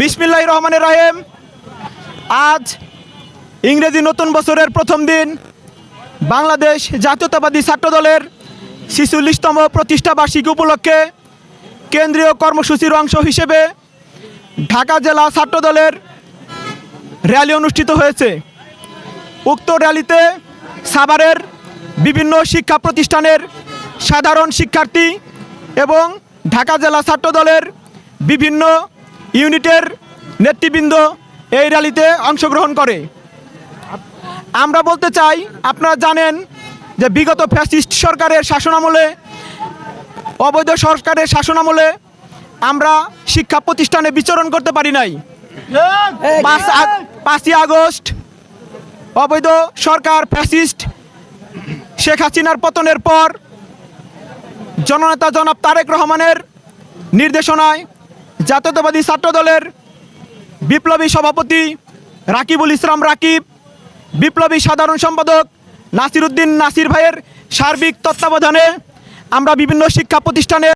বিসমিল্লাহ রহমানের রাহেম। আজ ইংরেজি নতুন বছরের প্রথম দিন। বাংলাদেশ জাতীয়তাবাদী ছাত্র দলের ছিচল্লিশতম প্রতিষ্ঠা বার্ষিকী উপলক্ষে কেন্দ্রীয় কর্মসূচির অংশ হিসেবে ঢাকা জেলা ছাত্র দলের র্যালি অনুষ্ঠিত হয়েছে। উক্ত র্যালিতে সাভারের বিভিন্ন শিক্ষা প্রতিষ্ঠানের সাধারণ শিক্ষার্থী এবং ঢাকা জেলা ছাত্র দলের বিভিন্ন ইউনিটের নেতৃবৃন্দ এই র্যালিতে অংশগ্রহণ করে। আমরা বলতে চাই, আপনারা জানেন যে বিগত ফ্যাসিস্ট সরকারের শাসনামলে, অবৈধ সরকারের শাসনামলে আমরা শিক্ষা প্রতিষ্ঠানে বিচরণ করতে পারি নাই। পাঁচই আগস্ট, অবৈধ সরকার ফ্যাসিস্ট শেখ হাসিনার পতনের পর জননেতা জনাব তারেক রহমানের নির্দেশনায় জাতীয়তাবাদী ছাত্র দলের বিপ্লবী সভাপতি রাকিবুল ইসলাম রাকিব, বিপ্লবী সাধারণ সম্পাদক নাসিরুদ্দিন নাসির ভাইয়ের সার্বিক তত্ত্বাবধানে আমরা বিভিন্ন শিক্ষা প্রতিষ্ঠানে